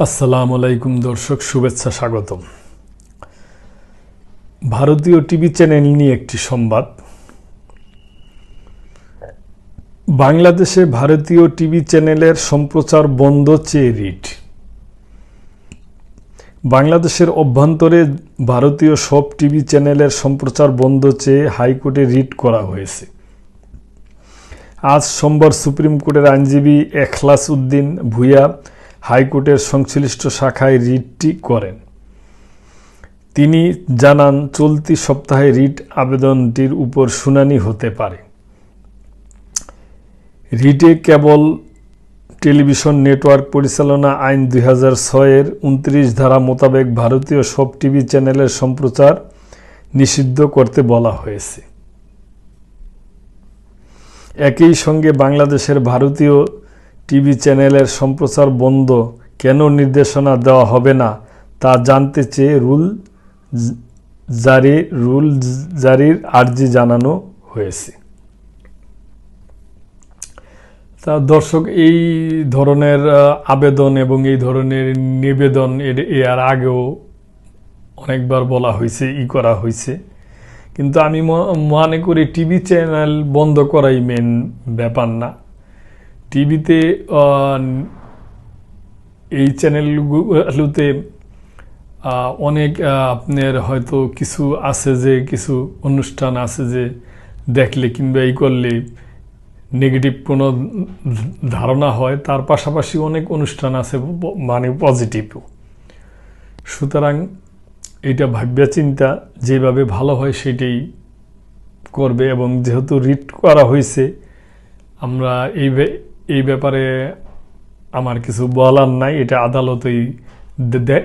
আসসালামু আলাইকুম দর্শক, শুভেচ্ছা, স্বাগতম। ভারতীয় টিভি চ্যানেল নিয়ে একটি সংবাদ। বাংলাদেশে ভারতীয় টিভি চ্যানেলের সম্প্রচার বন্ধ চেয়ে রিট। বাংলাদেশের অভ্যন্তরে ভারতীয় সব টিভি চ্যানেলের সম্প্রচার বন্ধ চেয়ে হাইকোর্টে রিট করা হয়েছে। আজ সোমবার সুপ্রিম কোর্টের আইনজীবী এখলাস উদ্দিন ভুইয়া হাইকোর্টের সংশ্লিষ্ট শাখায় রিটটি করেন। তিনি জানান, চলতি সপ্তাহে রিট আবেদনটির উপর শুনানি হতে পারে। রিটে কেবল টেলিভিশন নেটওয়ার্ক পরিচালনা আইন দুই হাজার ছয়ের উনত্রিশ ধারা মোতাবেক ভারতীয় সব টিভি চ্যানেলের সম্প্রচার নিষিদ্ধ করতে বলা হয়েছে। একই সঙ্গে বাংলাদেশের ভারতীয় টিভি চ্যানেলের সম্প্রচার বন্ধ কেন নির্দেশনা দেওয়া হবে না তা জানতে চেয়ে রুল জারি, রুল জারির আর্জি জানানো হয়েছে। তা দর্শক, এই ধরনের আবেদন এবং এই ধরনের নিবেদন এর আগেও অনেকবার বলা হয়েছে, ই করা হয়েছে। কিন্তু আমি মনে করি টিভি চ্যানেল বন্ধ করাই মেন ব্যাপার না। টিভিতে এই চ্যানেলগুলোতে অনেক আপনার হয়তো কিছু আছে যে, কিছু অনুষ্ঠান আছে যে, দেখলে কিংবা এই করলে নেগেটিভ কোনো ধারণা হয়, তার পাশাপাশি অনেক অনুষ্ঠান আছে মানে পজিটিভও সুতরাং এটা ভাব্যা চিন্তা, যেভাবে ভালো হয় সেটাই করবে এবং যেহেতু রিট করা হয়েছে, আমরা এই এই ব্যাপারে আমার কিছু বলার নাই। এটা আদালতই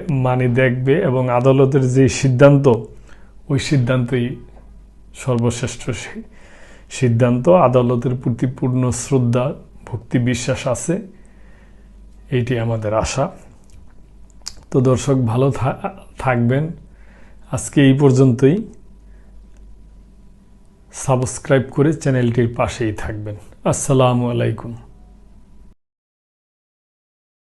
মানে দেখবে এবং আদালতের যে সিদ্ধান্ত, ওই সিদ্ধান্তই সর্বশ্রেষ্ঠ সিদ্ধান্ত। আদালতের প্রতি পূর্ণ শ্রদ্ধা, ভক্তি, বিশ্বাস আছে। এইটি আমাদের আশা। তো দর্শক, ভালো থাকবেন। আজকে এই পর্যন্তই। সাবস্ক্রাইব করে চ্যানেলটির পাশেই থাকবেন। আসসালামু আলাইকুম।